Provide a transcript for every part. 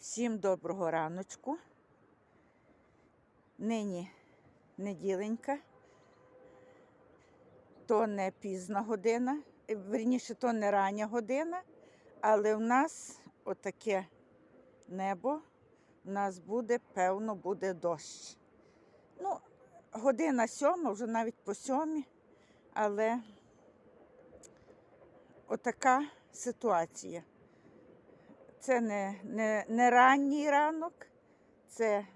Всім доброго раночку. Нині неділенька. То не пізна година, е, верніше, то не рання година, але в нас отаке небо. У нас буде, певно, буде дощ. Ну, година сьома, вже навіть по сьомій, але отака ситуація. Це не, не, не ранній ранок, це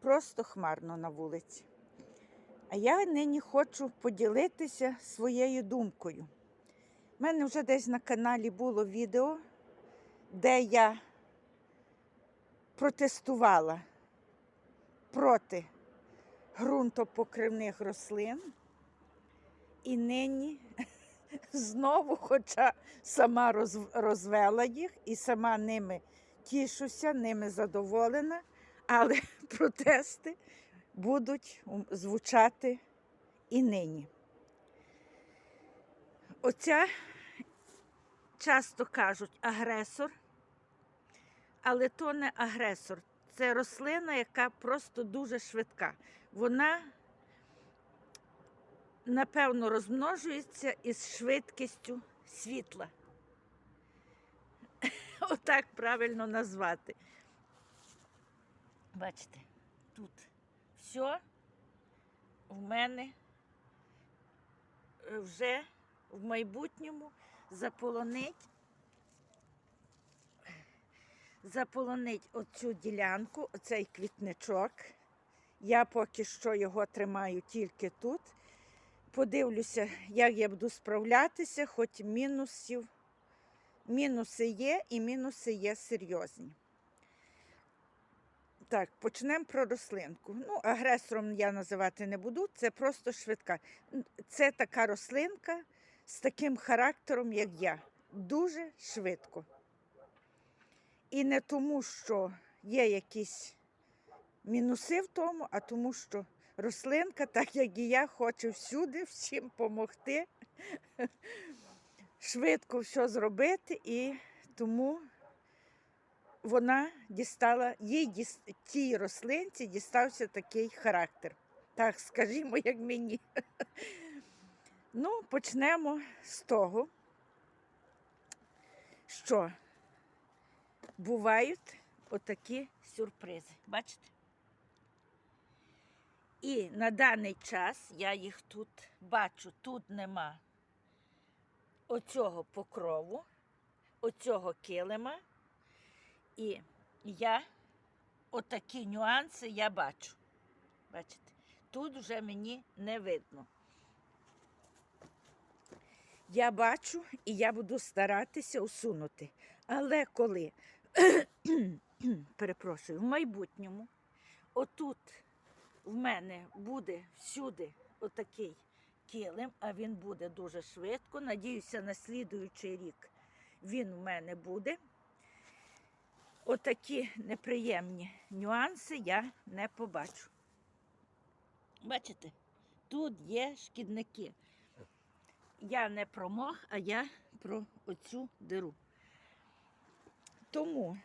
просто хмарно на вулиці. А я нині хочу поділитися своєю думкою. У мене вже десь на каналі було відео, де я протестувала проти ґрунтопокривних рослин. І нині знову, хоча сама розвела їх і сама ними тішуся, ними задоволена, але протести будуть звучати і нині. Оця часто кажуть агресор, але то не агресор. Це рослина, яка просто дуже швидка. Вона напевно, розмножується із швидкістю світла. Отак правильно назвати. Бачите, тут все в мене е, вже в майбутньому заполонить, заполонить оцю ділянку, оцей квітничок. Я поки що його тримаю тільки тут. Подивлюся, як я буду справлятися, хоч мінусів. Мінуси є і мінуси є серйозні. Так, почнемо про рослинку. Ну, агресором я називати не буду, це просто швидка. Це така рослинка з таким характером, як я. Дуже швидко. І не тому, що є якісь мінуси в тому, а тому, що рослинка, так як і я, хоче всюди всім допомогти, швидко все зробити, і тому вона дістала, їй тій рослинці дістався такий характер. Так, скажімо, як мені. Ну, почнемо з того, що бувають отакі сюрпризи. Бачите? І на даний час я їх тут бачу, тут нема оцього покрову, оцього килима. І я отакі нюанси я бачу. Бачите, тут вже мені не видно. Я бачу і я буду старатися усунути. Але коли, перепрошую, в майбутньому, отут в мене буде всюди отакий килим, а він буде дуже швидко. Надіюся, на слідуючий рік він в мене буде. Отакі неприємні нюанси я не побачу. Бачите, тут є шкідники. Я не про мох, а я про оцю диру. Тому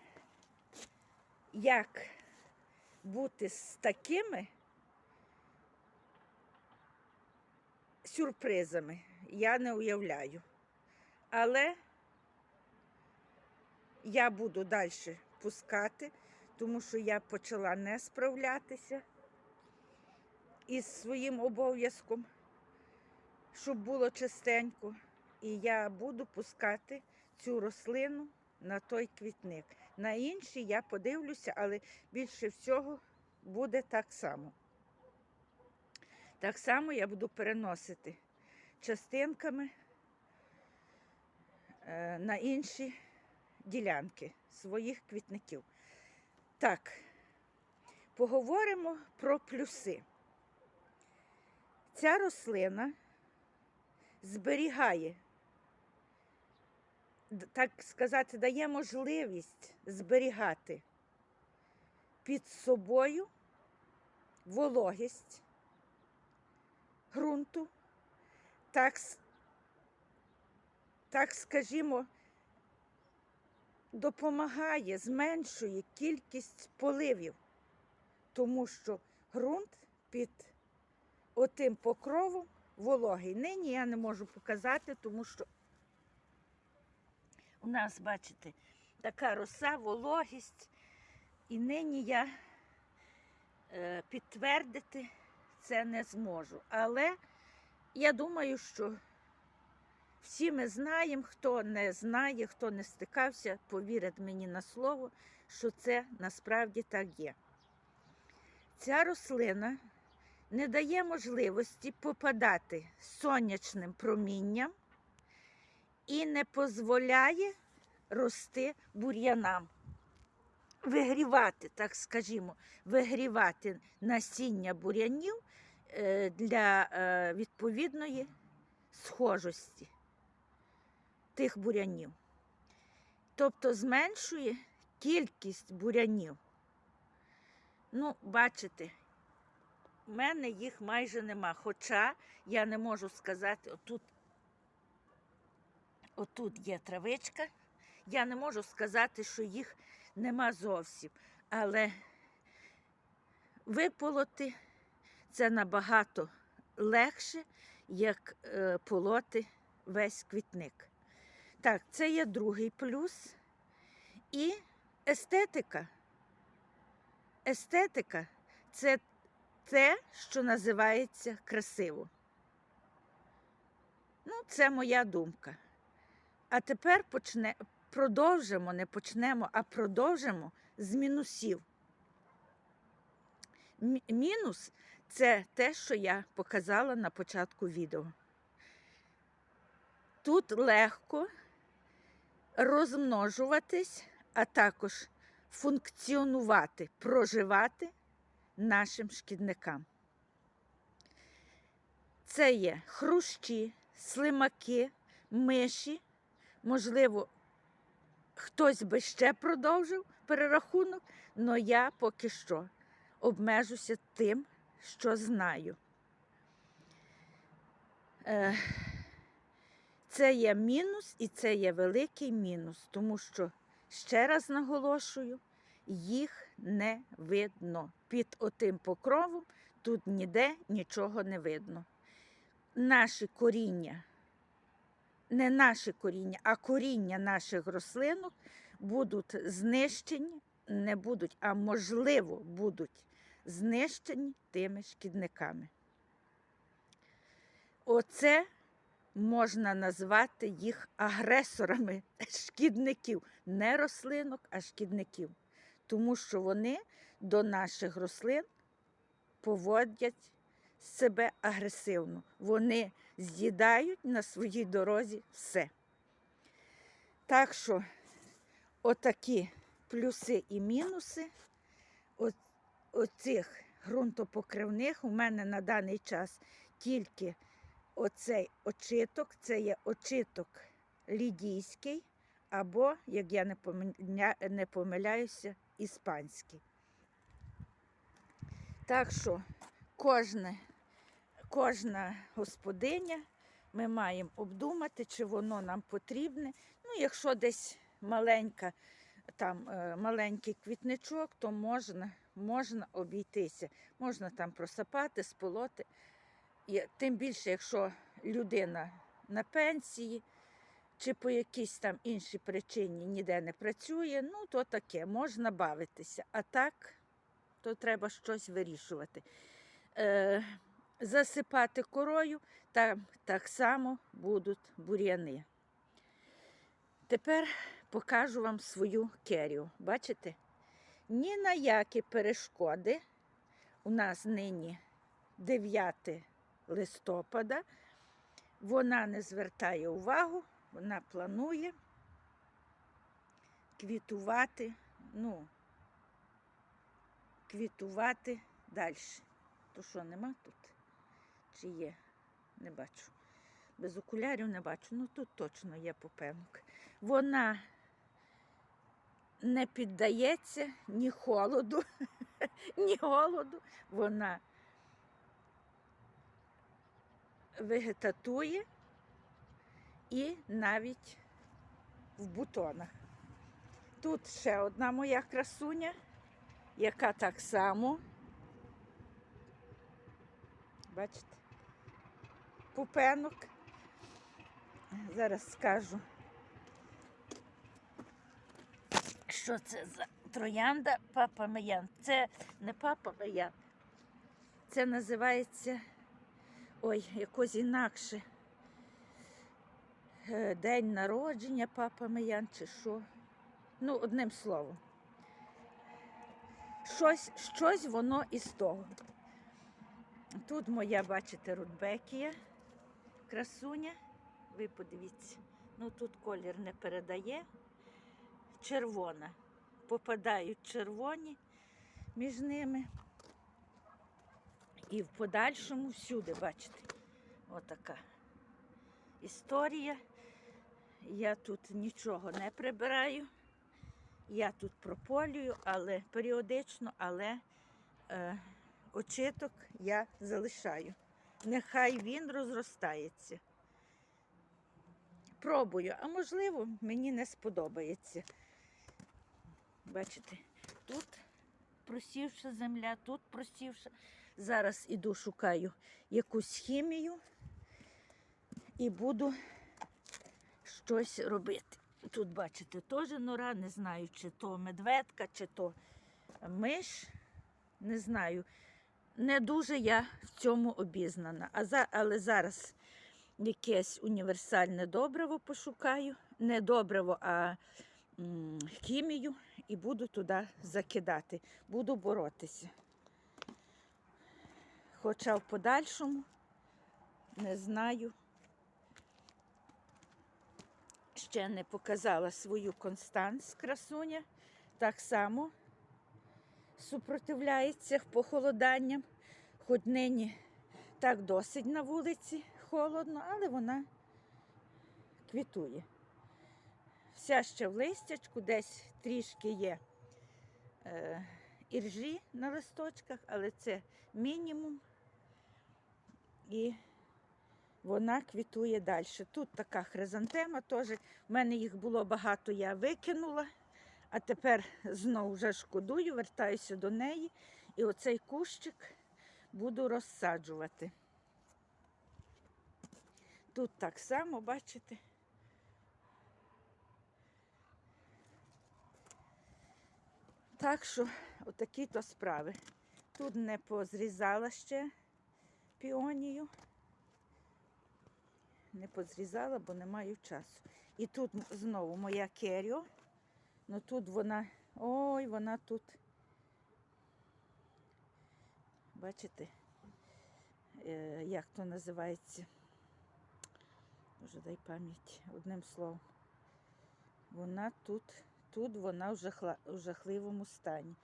як бути з такими сюрпризами, я не уявляю. Але я буду далі пускати, тому що я почала не справлятися із своїм обов'язком, щоб було чистенько. І я буду пускати цю рослину на той квітник. На інші я подивлюся, але більше всього буде так само. Так само я буду переносити частинками е, на інші ділянки своїх квітників. Так, поговоримо про плюси. Ця рослина зберігає, так сказати, дає можливість зберігати під собою вологість ґрунту, так, так скажімо, допомагає, зменшує кількість поливів, тому що ґрунт під отим покровом вологий. Нині я не можу показати, тому що у нас, бачите, така роса, вологість. І нині я е, підтвердити це не зможу. Але я думаю, що всі ми знаємо, хто не знає, хто не стикався, повірить мені на слово, що це насправді так є. Ця рослина не дає можливості попадати сонячним промінням і не дозволяє рости бур'янам. Вигрівати, так скажімо, вигрівати насіння бур'янів для е, відповідної схожості тих бур'янів. Тобто зменшує кількість бур'янів. Ну, бачите, у мене їх майже нема. Хоча я не можу сказати, отут, отут є травичка, я не можу сказати, що їх нема зовсім. Але виполоти це набагато легше, як е, полоти весь квітник. Так, це є другий плюс. І естетика. Естетика це те, що називається красиво. Ну, це моя думка. А тепер почне, продовжимо, не почнемо, а продовжимо з мінусів. Мінус це те, що я показала на початку відео. Тут легко розмножуватись, а також функціонувати, проживати нашим шкідникам. Це є хрущі, слимаки, миші. Можливо, хтось би ще продовжив перерахунок, але я поки що обмежуся тим, що знаю. Е, Це є мінус і це є великий мінус, тому що, ще раз наголошую, їх не видно. Під отим покровом тут ніде нічого не видно. Наші коріння, не наші коріння, а коріння наших рослинок будуть знищені, не будуть, а можливо, будуть знищені тими шкідниками. Оце можна назвати їх агресорами шкідників, не рослинок, а шкідників, тому що вони до наших рослин поводять себе агресивно. Вони з'їдають на своїй дорозі все. Так що отакі плюси і мінуси от, оцих ґрунтопокривних у мене на даний час тільки оцей очиток, це є очиток лідійський, або, як я не, помиля- не помиляюся, іспанський. Так що кожне, кожна господиня ми маємо обдумати, чи воно нам потрібне. Ну, якщо десь маленька, там, е, маленький квітничок, то можна, можна обійтися. Можна там просапати, сполоти. І тим більше, якщо людина на пенсії чи по якійсь там іншій причині ніде не працює, ну то таке, можна бавитися. А так, то треба щось вирішувати. Е, засипати корою, там так само будуть бур'яни. Тепер покажу вам свою керію. Бачите? Ні на які перешкоди. У нас нині 9 листопада. Вона не звертає увагу, вона планує квітувати, ну, квітувати далі. То що, нема тут? Чи є? Не бачу. Без окулярів не бачу. Ну тут точно є попенок. Вона не піддається ні холоду, ні голоду. Вона вегетатує і навіть в бутонах. Тут ще одна моя красуня, яка так само. Бачите? Пупенок. Зараз скажу. Що це за троянда папа Маян? Це не папа Маян. Це називається ой, якось інакше. Е, День народження папа Маян чи що. Ну, одним словом. Щось, щось воно із того. Тут моя, бачите, рудбекія, красуня. Ви подивіться. Ну тут колір не передає. Червона. Попадають червоні між ними. І в подальшому всюди, бачите, отака історія. Я тут нічого не прибираю. Я тут прополюю, але періодично, але е, очиток я залишаю. Нехай він розростається. Пробую, а можливо, мені не сподобається. Бачите, тут просівша земля, тут просівша. Зараз іду шукаю якусь хімію і буду щось робити. Тут, бачите, теж нора, не знаю, чи то медведка, чи то миш. Не знаю. Не дуже я в цьому обізнана. А за, але зараз якесь універсальне добриво пошукаю. Не добриво, а хімію, і буду туди закидати. Буду боротися. Хоча в подальшому не знаю. Ще не показала свою констанс красуня. Так само супротивляється похолоданням. Хоч нині так досить на вулиці холодно, але вона квітує. Вся ще в листячку, десь трішки є е, іржі на листочках, але це мінімум. І вона квітує далі. Тут така хризантема теж. У мене їх було багато, я викинула, а тепер знову вже шкодую, вертаюся до неї. І оцей кущик буду розсаджувати. Тут так само, бачите. Так що, отакі то справи. Тут не позрізала ще піонію. Не позрізала, бо не маю часу. І тут знову моя керіо. Ну тут вона, ой, вона тут. Бачите, е, як то називається? Боже, дай пам'ять одним словом. Вона тут, тут вона в, жахливому стані.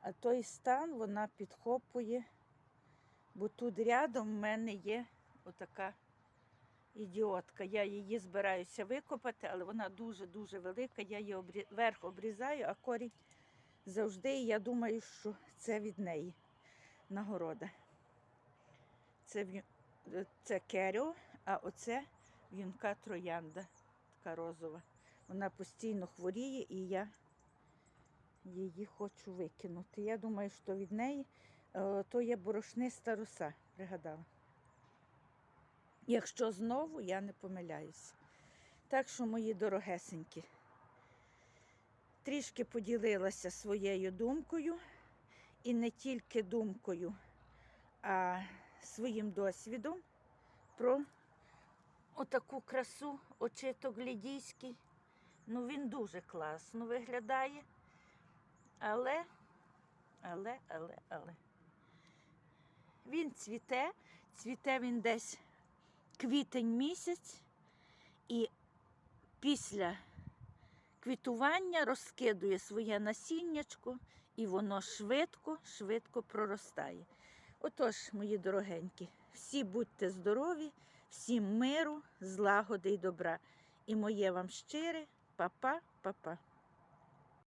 А той стан вона підхопує, бо тут рядом в мене є отака ідіотка. Я її збираюся викопати, але вона дуже-дуже велика. Я її обрі... верх обрізаю, а корінь завжди. І я думаю, що це від неї нагорода. Це, це керіо, а оце в'юнка троянда, така розова. Вона постійно хворіє і я її хочу викинути. Я думаю, що від неї е, то є борошниста роса, пригадала. Якщо знову я не помиляюся. Так що, мої дорогесенькі, трішки поділилася своєю думкою, і не тільки думкою, а своїм досвідом про отаку красу, очиток лідійський. Ну, він дуже класно виглядає. Але, але, але, але. Він цвіте, цвіте він десь квітень місяць, і після квітування розкидує своє насіннячко, і воно швидко, швидко проростає. Отож, мої дорогенькі, всі будьте здорові, всім миру, злагоди й добра. І моє вам щире, па-па, па-па.